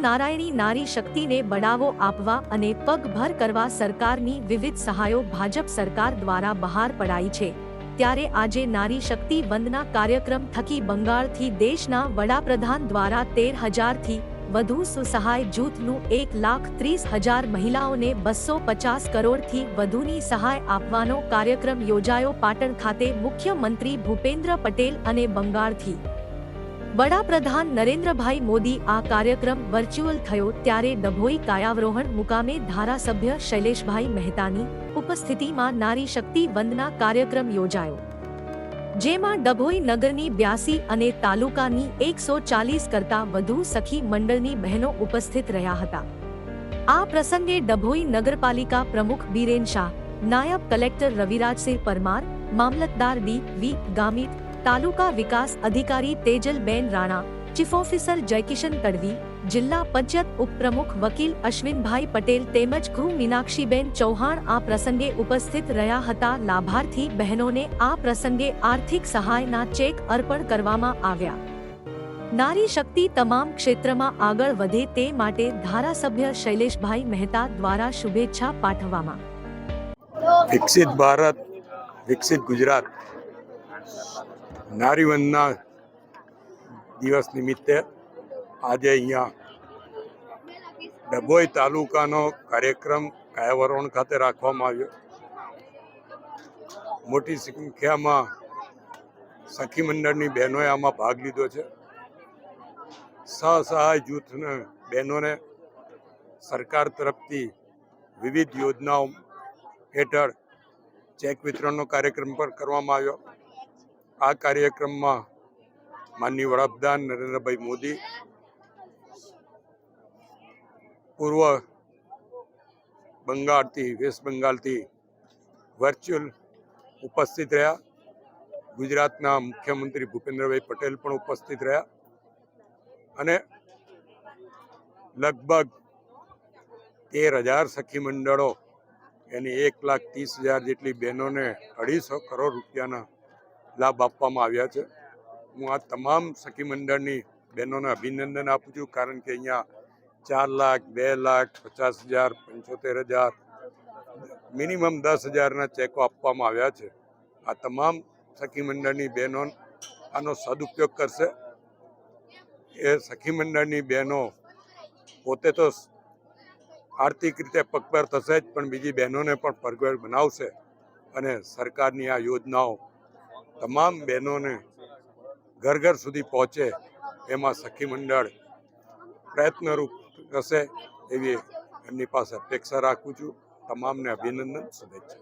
નારાયણી નારી શક્તિને બઢાવો આપવા અને પગભર કરવા સરકારની વિવિધ સહાયો ભાજપ સરકાર દ્વારા બહાર પડાઈ છે. ત્યારે આજે નારી શક્તિ વંદના કાર્યક્રમ થકી બંગાળથી દેશના વડાપ્રધાન દ્વારા તેર હજારથી વધુ સુસહાય જૂથનું એક લાખ ત્રીસ હજાર મહિલાઓને બસો પચાસ કરોડથી વધુની સહાય આપવાનો કાર્યક્રમ યોજાયો પાટણ ખાતે મુખ્યમંત્રી ભૂપેન્દ્ર પટેલ અને બંગાળથી વડાપ્રધાન નરેન્દ્રભાઈ મોદી આ કાર્યક્રમ વર્ચ્યુઅલ થયો ત્યારે ડભોઈ કાયાવરોહણ મુકામે ધારાસભ્ય શૈલેષભાઈ મહેતાની ઉપસ્થિતિમાં નારી શક્તિ વંદના કાર્યક્રમ યોજાયો. જેમાં ડભોઈ નગરની બ્યાસી અને તાલુકાની એકસો ચાલીસ કરતા વધુ સખી મંડળની બહેનો ઉપસ્થિત રહ્યા હતા. આ પ્રસંગે ડભોઈ નગરપાલિકા પ્રમુખ બીરેન શાહ, નાયબ કલેક્ટર રવિરાજસિંહ પરમાર, મામલતદાર ડી વી ગામિત તાલુકા વિકાસ અધિકારી તેજલબેન રાણા, ચીફ ઓફિસર જયકિશન તડવી, જિલ્લા પંચાયત ઉપપ્રમુખ વકીલ અશ્વિનભાઈ પટેલ તેમજ ગૃહ મીનાક્ષીબેન ચૌહાણ આ પ્રસંગે ઉપસ્થિત રહ્યા હતા. લાભાર્થી બહેનોને આ પ્રસંગે આર્થિક સહાયના ચેક અર્પણ કરવામાં આવ્યા. નારી શક્તિ તમામ ક્ષેત્રમાં આગળ વધે તે માટે ધારાસભ્ય શૈલેષભાઈ મહેતા દ્વારા શુભેચ્છા પાઠવવામાં. વિકસિત ભારત, વિકસિત ગુજરાત. નારીવંદના દિવસ નિમિત્તે આજે અહીંયા ડભોઈ તાલુકાનો કાર્યક્રમ કાયાવરણ ખાતે રાખવામાં આવ્યો. મોટી સંખ્યામાં સખી મંડળની બહેનોએ આમાં ભાગ લીધો છે. સ્વસહાય જૂથને બહેનોને સરકાર તરફથી વિવિધ યોજનાઓ હેઠળ ચેક વિતરણનો કાર્યક્રમ પણ કરવામાં આવ્યો. આ કાર્યક્રમમાં માનનીય વડાપ્રધાન નરેન્દ્રભાઈ મોદી, પૂર્વ બંગાળથી, વેસ્ટ બંગાળથી વર્ચ્યુઅલ ઉપસ્થિત રહ્યા. ગુજરાતના મુખ્યમંત્રી ભૂપેન્દ્રભાઈ પટેલ પણ ઉપસ્થિત રહ્યા. અને લગભગ તેર હજાર સખી મંડળો, એની એક લાખ ત્રીસ હજાર જેટલી બહેનોને અઢીસો કરોડ રૂપિયાના લાભ આપવામાં આવ્યા છે. હું આ તમામ સખી મંડળની બહેનોને અભિનંદન આપું છું, કારણ કે અહીંયા ચાર લાખ, બે લાખ, પચાસ હજાર, પંચોતેર હજાર, મિનિમમ દસ હજારના ચેકો આપવામાં આવ્યા છે. આ તમામ સખી મંડળની બહેનો આનો સદુપયોગ કરશે. એ સખી મંડળની બહેનો પોતે તો આર્થિક રીતે પગભર થશે જ, પણ બીજી બહેનોને પણ પગભર બનાવશે અને સરકારની આ યોજનાઓ તમામ બહેનોને ઘર ઘર સુધી પહોંચે એમાં સખી મંડળ પ્રયત્નરૂપ થશે એવી એમની પાસે અપેક્ષા રાખું છું. તમામને અભિનંદન, શુભેચ્છા.